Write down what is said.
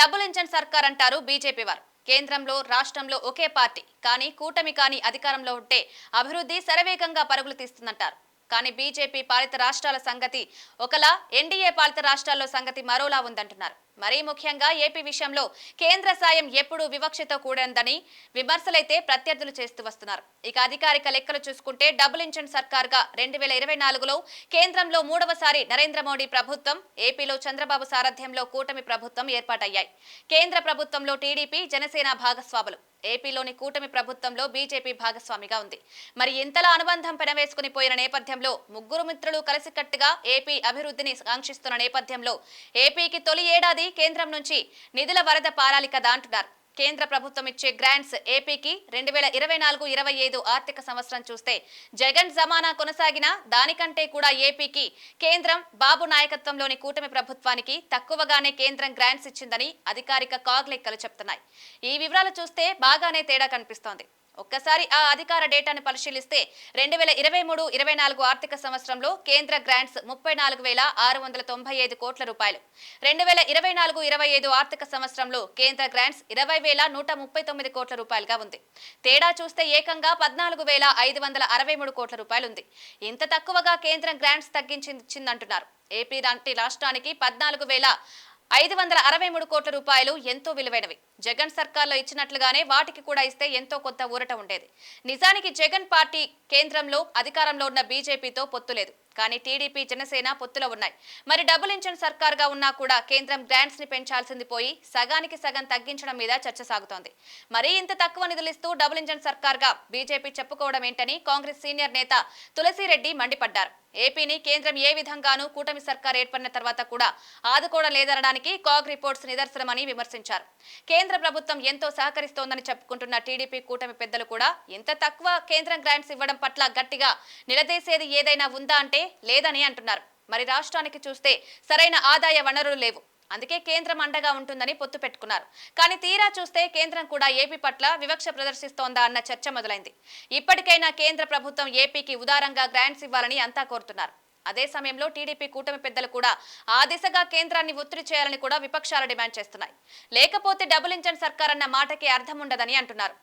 Double engine సర్కార్ అంటారు BJP వారు. కేంద్రంలో రాష్ట్రంలో ఒకే పార్టీ కానీ కూటమి కానీ అధికారంలో ఉంటే అభివృద్ధి శరవేగంగా పరుగులు తీస్తుందంటారు. కానీ బీజేపీ పాలిత రాష్ట్రాల సంగతి ఒకలా ఎన్డీఏ పాలిత రాష్ట్రాల్లో సంగతి మరోలా ఉందంటున్నారు. మరీ ముఖ్యంగా ఏపీ విషయంలో కేంద్ర సాయం ఎప్పుడూ వివక్షతో కూడిందని విమర్శలైతే ప్రత్యర్థులు చేస్తూ వస్తున్నారు. ఇక అధికారిక లెక్కలు చూసుకుంటే డబుల్ ఇంజన్ సర్కార్గా రెండు వేల ఇరవై నాలుగులో కేంద్రంలో మూడవసారి నరేంద్ర మోడీ ప్రభుత్వం ఏపీలో చంద్రబాబు సారథ్యంలో కూటమి ప్రభుత్వం ఏర్పాటయ్యాయి. కేంద్ర ప్రభుత్వంలో టీడీపీ జనసేన భాగస్వాములు. ఏపీలోని కూటమి ప్రభుత్వంలో బీజేపీ భాగస్వామిగా ఉంది. మరి ఇంతలా అనుబంధం పెనవేసుకుని పోయిన నేపథ్యంలో ముగ్గురు మిత్రులు కలిసికట్టుగా ఏపీ అభివృద్ధిని ఆంక్షిస్తున్న నేపథ్యంలో ఏపీకి తొలి ఏడాది కేంద్రం నుంచి నిధుల వరద పారాలి కదా అంటున్నారు కేంద్ర ప్రభుత్వం ఇచ్చే గ్రాంట్స్ ఏపీకి రెండు వేల ఇరవై నాలుగు ఇరవై ఐదు ఆర్థిక సంవత్సరం చూస్తే జగన్ జమానా కొనసాగినా దానికంటే కూడా ఏపీకి కేంద్రం బాబు నాయకత్వంలోని కూటమి ప్రభుత్వానికి తక్కువగానే కేంద్రం గ్రాంట్స్ ఇచ్చిందని అధికారిక కాగ్ లెక్కలు చెప్తున్నాయి. ఈ వివరాలు చూస్తే బాగానే తేడా కనిపిస్తోంది. ఒక్కసారి ఆ అధికార డేటాను పరిశీలిస్తే రెండు వేల ఇరవై మూడు ఇరవై నాలుగు ఆర్థిక సంవత్సరంలో కేంద్ర గ్రాంట్స్ ముప్పై నాలుగు వేల ఆరు వందల తొంభై ఐదు కోట్ల రూపాయలు. రెండు వేల ఇరవై నాలుగు ఇరవై ఐదు ఆర్థిక సంవత్సరంలో కేంద్ర గ్రాంట్స్ ఇరవై వేల నూట ముప్పై తొమ్మిది కోట్ల రూపాయలుగా ఉంది. తేడా చూస్తే ఏకంగా పద్నాలుగు వేల ఐదు వందల అరవై మూడు కోట్ల రూపాయలు ఉంది ఇంత తక్కువగా కేంద్రం గ్రాంట్స్ తగ్గించిందంటున్నారు ఏపీ లాంటి రాష్ట్రానికి పద్నాలుగు వేల ఐదు వందల అరవై మూడు కోట్ల రూపాయలు ఎంతో విలువైనవి. జగన్ సర్కార్లో ఇచ్చినట్లుగానే వాటికి కూడా ఇస్తే ఎంతో కొత్త ఊరట ఉండేది. నిజానికి జగన్ పార్టీ కేంద్రంలో అధికారంలో ఉన్న బీజేపీతో పొత్తు లేదు. కానీ టీడీపీ జనసేన పొత్తులో ఉన్నాయి. మరి డబుల్ ఇంజన్ సర్కార్గా ఉన్నా కూడా కేంద్రం గ్రాంట్స్ని పెంచాల్సింది పోయి సగానికి సగం తగ్గించడం మీద చర్చ సాగుతోంది. మరీ ఇంత తక్కువ నిధులిస్తూ డబుల్ ఇంజన్ సర్కార్గా బీజేపీ చెప్పుకోవడం ఏంటని కాంగ్రెస్ సీనియర్ నేత తులసిరెడ్డి మండిపడ్డారు. ఏపీని కేంద్రం ఏ విధంగానూ కూటమి సర్కార్ ఏర్పడిన తర్వాత కూడా ఆదుకోవడం లేదనడానికి కాగ్ రిపోర్ట్స్ నిదర్శనమని విమర్శించారు. కేంద్ర ప్రభుత్వం ఎంతో సహకరిస్తోందని చెప్పుకుంటున్న టీడీపీ కూటమి పెద్దలు కూడా ఇంత తక్కువ కేంద్రం గ్రాంట్స్ ఇవ్వడం పట్ల గట్టిగా నిలదీసేది ఏదైనా ఉందా అంటే లేదని అంటున్నారు. మరి రాష్ట్రానికి చూస్తే సరైన ఆదాయ వనరులు లేవు. అందుకే కేంద్రం అండగా ఉంటుందని పొత్తు పెట్టుకున్నారు. కానీ తీరా చూస్తే కేంద్రం కూడా ఏపీ పట్ల వివక్ష ప్రదర్శిస్తోందా అన్న చర్చ మొదలైంది. ఇప్పటికైనా కేంద్ర ప్రభుత్వం ఏపీకి ఉదారంగా గ్రాంట్స్ ఇవ్వాలని అంతా కోరుతున్నారు. అదే సమయంలో టీడీపీ కూటమి పెద్దలు కూడా ఆ దిశగా కేంద్రాన్ని ఒత్తిడి చేయాలని కూడా విపక్షాలు డిమాండ్ చేస్తున్నాయి. లేకపోతే డబుల్ ఇంజన్ సర్కార్ అన్న మాటకి అర్థం ఉండదని అంటున్నారు.